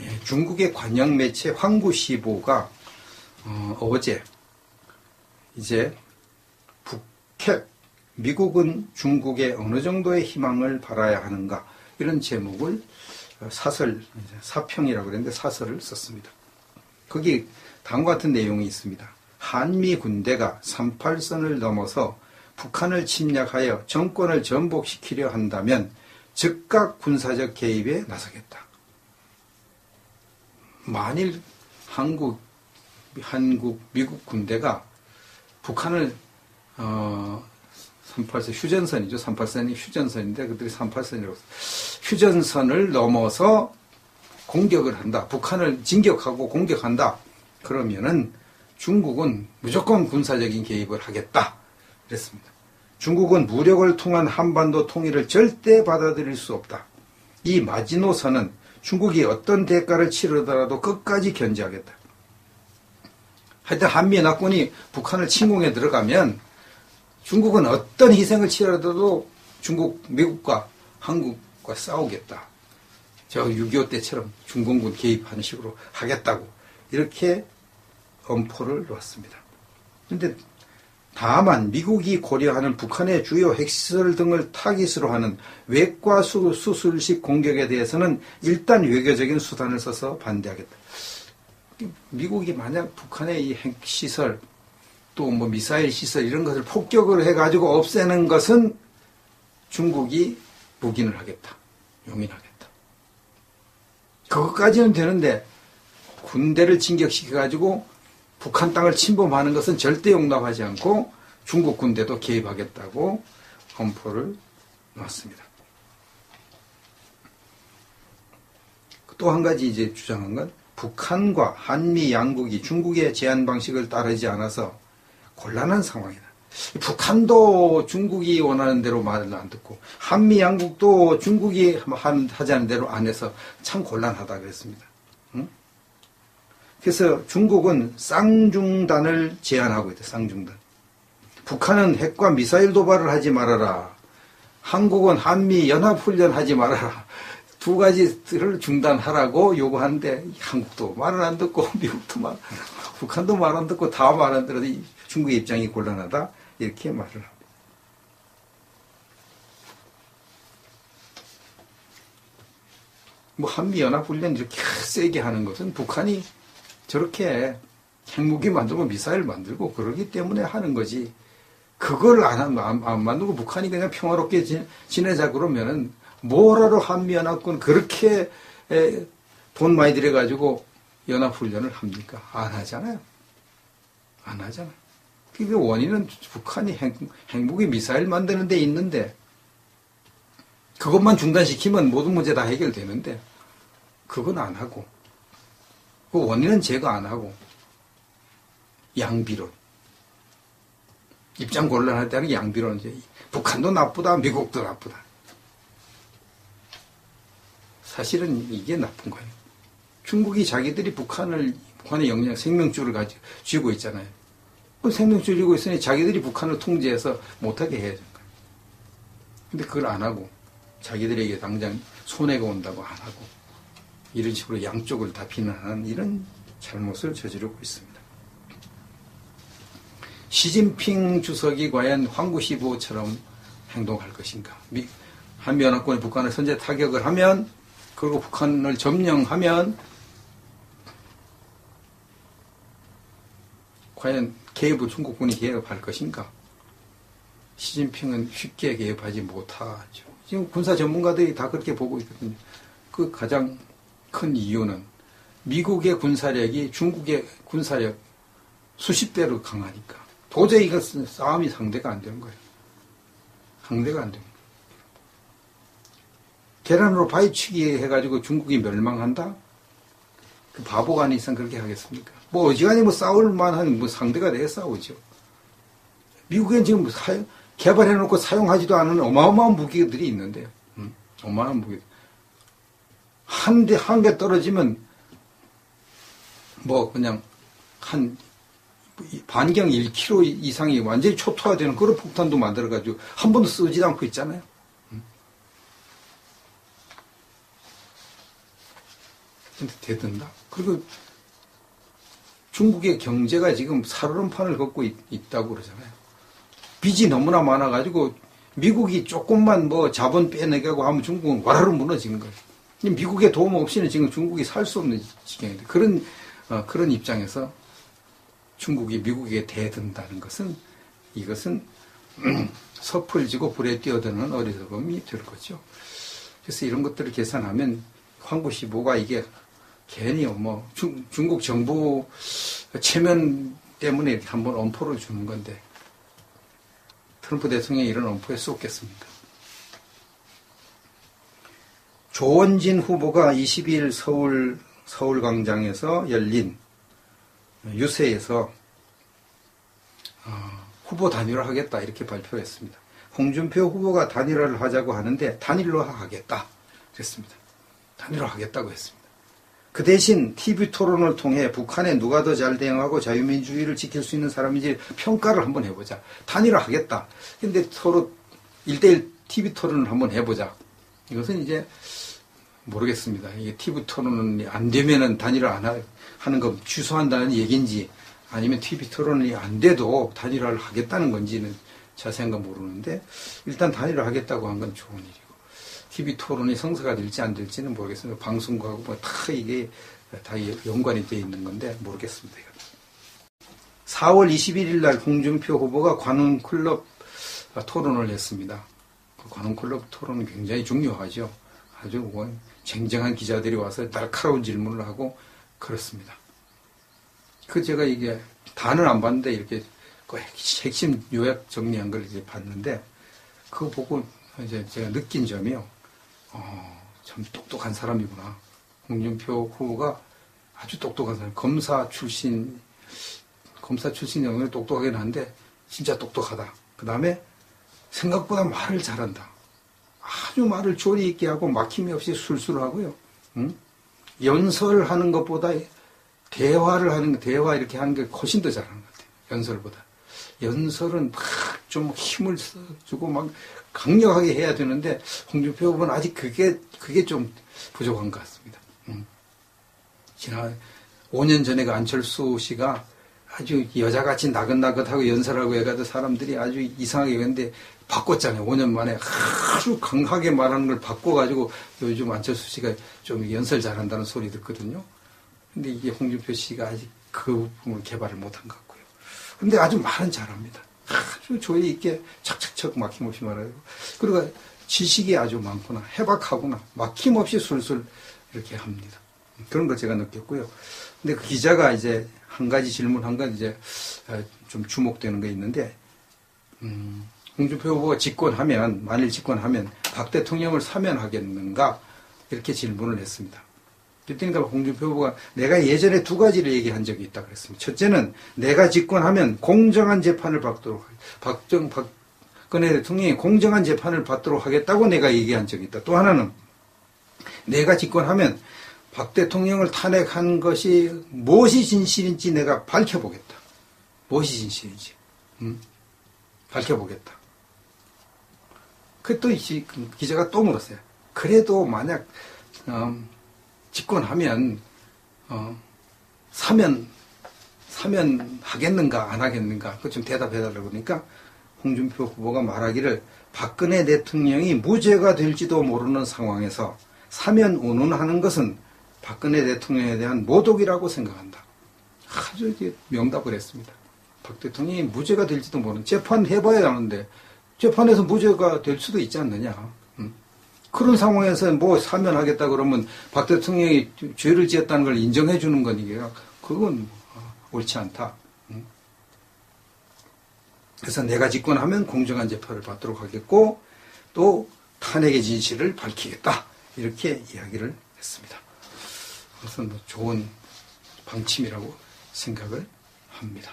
예, 중국의 관영 매체 황구시보가 어, 제 이제 북핵 미국은 중국에 어느 정도의 희망을 발아야 하는가 이런 제목을 사설 사평이라고 그랬는데 사설을 썼습니다. 거기 다음과 같은 내용이 있습니다. 한미 군대가 38선을 넘어서 북한을 침략하여 정권을 전복시키려 한다면 즉각 군사적 개입에 나서겠다. 만일 한국, 한국, 미국 군대가 북한을 어, 38선 휴전선이죠. 38선이 휴전선인데 그들이 38선이라고 휴전선을 넘어서 공격을 한다. 북한을 진격하고 공격한다. 그러면은 중국은 무조건 군사적인 개입을 하겠다. 그랬습니다. 중국은 무력을 통한 한반도 통일을 절대 받아들일 수 없다. 이 마지노선은 중국이 어떤 대가를 치르더라도 끝까지 견제하겠다. 하여튼 한미 연합군이 북한을 침공에 들어가면 중국은 어떤 희생을 치르더라도 중국, 미국과 한국과 싸우겠다. 저 6.25 때처럼 중공군 개입하는 식으로 하겠다고 이렇게 엄포를 놓았습니다. 그런데 다만 미국이 고려하는 북한의 주요 핵시설 등을 타깃으로 하는 외과 수 술식 공격에 대해서는 일단 외교적인 수단을 써서 반대하겠다. 미국이 만약 북한의 이 핵시설 또 뭐 미사일 시설 이런 것을 폭격을 해가지고 없애는 것은 중국이 묵인을 하겠다. 용인하겠다. 그것까지는 되는데 군대를 진격시켜가지고 북한 땅을 침범하는 것은 절대 용납하지 않고 중국 군대도 개입하겠다고 검포를 놨습니다. 또 한 가지 이제 주장한 건 북한과 한미 양국이 중국의 제한 방식을 따르지 않아서 곤란한 상황이다. 북한도 중국이 원하는 대로 말을 안 듣고 한미 양국도 중국이 하자는 대로 안 해서 참 곤란하다 그랬습니다. 그래서 중국은 쌍중단을 제안하고 있다. 쌍중단. 북한은 핵과 미사일 도발을 하지 말아라. 한국은 한미 연합훈련 하지 말아라. 두 가지를 중단하라고 요구하는데 한국도 말을 안 듣고 미국도 말, 북한도 말 안 듣고 다 말 안 들어도 중국의 입장이 곤란하다. 이렇게 말을 합니다. 뭐 한미 연합 훈련 이렇게 세게 하는 것은 북한이 저렇게 핵무기 만들고 미사일 만들고 그러기 때문에 하는 거지. 그걸 안, 안, 안 만들고 북한이 그냥 평화롭게 지, 지내자 그러면은 뭐라도 한미연합군 그렇게 에, 돈 많이 들여가지고 연합훈련을 합니까? 안 하잖아요. 안 하잖아요. 그 원인은 북한이 핵, 핵무기 미사일 만드는 데 있는데 그것만 중단시키면 모든 문제 다 해결되는데 그건 안 하고 그 원인은 제거 안 하고 양비론 입장 곤란할 때는 양비론 이제 북한도 나쁘다 미국도 나쁘다 사실은 이게 나쁜 거예요. 중국이 자기들이 북한을 북한의 영향 생명줄을 가지고 쥐고 있잖아요. 그 생명줄 쥐고 있으니 자기들이 북한을 통제해서 못하게 해야 되는 거예요. 근데 그걸 안 하고 자기들에게 당장 손해가 온다고 안 하고 이런 식으로 양쪽을 다 비난하는 이런 잘못을 저지르고 있습니다. 시진핑 주석이 과연 황구시보처럼 행동할 것인가? 한미연합군이 북한을 선제 타격을 하면 그리고 북한을 점령하면 과연 개입을 중국군이 개입할 것인가? 시진핑은 쉽게 개입하지 못하죠. 지금 군사 전문가들이 다 그렇게 보고 있거든요. 그 가장 큰 이유는 미국의 군사력이 중국의 군사력 수십 배로 강하니까 도저히 이것은 싸움이 상대가 안 되는 거예요. 상대가 안 됩니다. 계란으로 바위치기 해가지고 중국이 멸망한다? 그 바보가 아닌 이상 그렇게 하겠습니까? 뭐 어지간히 뭐 싸울 만한 뭐 상대가 돼 싸우죠. 미국엔 지금 뭐 사용, 개발해놓고 사용하지도 않은 어마어마한 무기들이 있는데요. 음, 어마어마한 무기. 한 대, 한 개 떨어지면 뭐 그냥 한 반경 1km 이상이 완전히 초토화되는 그런 폭탄도 만들어가지고 한 번도 쓰지도 않고 있잖아요. 대든다. 그리고 중국의 경제가 지금 살얼음판을 걷고 있, 다고 그러잖아요. 빚이 너무나 많아가지고 미국이 조금만 뭐 자본 빼내가고 하면 중국은 와르르 무너지는 거예요. 미국의 도움 없이는 지금 중국이 살 수 없는 지경인데 그런 어, 그런 입장에서 중국이 미국에 대든다는 것은 이것은 섭을 지고 불에 뛰어드는 어리석음이 될 거죠. 그래서 이런 것들을 계산하면 황구시보가 이게 괜히 뭐 중, 중국 정부 체면 때문에 한번 엄포를 주는 건데 트럼프 대통령이 이런 엄포에 쏟겠습니까? 조원진 후보가 22일 서울 서울광장에서 열린 유세에서 어, 후보 단일화 하겠다 이렇게 발표했습니다. 홍준표 후보가 단일화를 하자고 하는데 단일화 하겠다 그랬습니다. 단일화 하겠다고 했습니다. 그 대신 TV 토론을 통해 북한에 누가 더 잘 대응하고 자유민주주의를 지킬 수 있는 사람인지 평가를 한번 해보자. 단일화 하겠다. 근데 서로 1대1 TV 토론을 한번 해보자. 이것은 이제 모르겠습니다. 이게 TV 토론은 안 되면은 단일화 안 하는 거 취소한다는 얘기인지 아니면 TV 토론이 안 돼도 단일화를 하겠다는 건지는 자세한 건 모르는데 일단 단일화 하겠다고 한 건 좋은 일이고 TV 토론이 성사가 될지 안 될지는 모르겠습니다. 방송국하고 뭐 다 이게 다 연관이 돼 있는 건데 모르겠습니다. 4월 21일 날 홍준표 후보가 관훈클럽 토론을 했습니다. 그 관훈클럽 토론은 굉장히 중요하죠. 아주 뭐 쟁쟁한 기자들이 와서 날카로운 질문을 하고 그렇습니다. 그 제가 이게 단을 안 봤는데 이렇게 그 핵심 요약 정리한 걸 이제 봤는데 그거 보고 이제 제가 느낀 점이요. 어, 참 똑똑한 사람이구나. 홍준표 후보가 아주 똑똑한 사람. 검사 출신, 검사 출신 영역이 똑똑하긴 한데 진짜 똑똑하다. 그 다음에 생각보다 말을 잘한다. 아주 말을 조리 있게 하고 막힘이 없이 술술하고요. 응? 연설하는 것보다 대화를 하는 대화 이렇게 하는 게 훨씬 더 잘하는 것 같아요. 연설보다. 연설은 막 좀 힘을 써주고 막 강력하게 해야 되는데 홍준표 후보는 아직 그게 그게 좀 부족한 것 같습니다. 음. 지난 5년 전에 그 안철수 씨가 아주 여자같이 나긋나긋하고 연설하고 해가지고 사람들이 아주 이상하게 했는데 바꿨잖아요. 5년 만에 아주 강하게 말하는 걸 바꿔가지고 요즘 안철수 씨가 좀 연설 잘한다는 소리 듣거든요. 근데 이게 홍준표 씨가 아직 그 부분을 개발을 못한 것 같고요. 근데 아주 말은 잘합니다. 아주 조예 있게 착착착 막힘없이 말하고 그리고 지식이 아주 많구나 해박하구나 막힘없이 술술 이렇게 합니다. 그런 거 제가 느꼈고요. 근데 그 기자가 이제 한 가지 질문 한 가지 이제 어, 좀 주목되는 게 있는데 음, 홍준표 후보가 집권하면 만일 집권하면 박 대통령을 사면하겠는가 이렇게 질문을 했습니다. 그러니까 홍준표 후보가 내가 예전에 두 가지를 얘기한 적이 있다 그랬습니다. 첫째는 내가 집권하면 공정한 재판을 받도록 박정 박근혜 대통령이 공정한 재판을 받도록 하겠다고 내가 얘기한 적이 있다. 또 하나는 내가 집권하면 박 대통령을 탄핵한 것이 무엇이 진실인지 내가 밝혀보겠다. 무엇이 진실인지 음? 밝혀보겠다. 그또 기자가 또 물었어요. 그래도 만약 음, 집권하면 어, 사면 사면 하겠는가 안 하겠는가 그좀 대답해달라고 그러니까 홍준표 후보가 말하기를 박근혜 대통령이 무죄가 될지도 모르는 상황에서 사면 운운하는 것은 박근혜 대통령에 대한 모독이라고 생각한다. 아주 명답을 했습니다. 박 대통령이 무죄가 될지도 모르는 재판 해봐야 하는데 재판에서 무죄가 될 수도 있지 않느냐. 그런 상황에서 뭐 사면하겠다 그러면 박 대통령이 죄를 지었다는 걸 인정해 주는 거니까 그건 옳지 않다. 그래서 내가 집권하면 공정한 재판을 받도록 하겠고 또 탄핵의 진실을 밝히겠다. 이렇게 이야기를 했습니다. 그것은 뭐 좋은 방침이라고 생각을 합니다.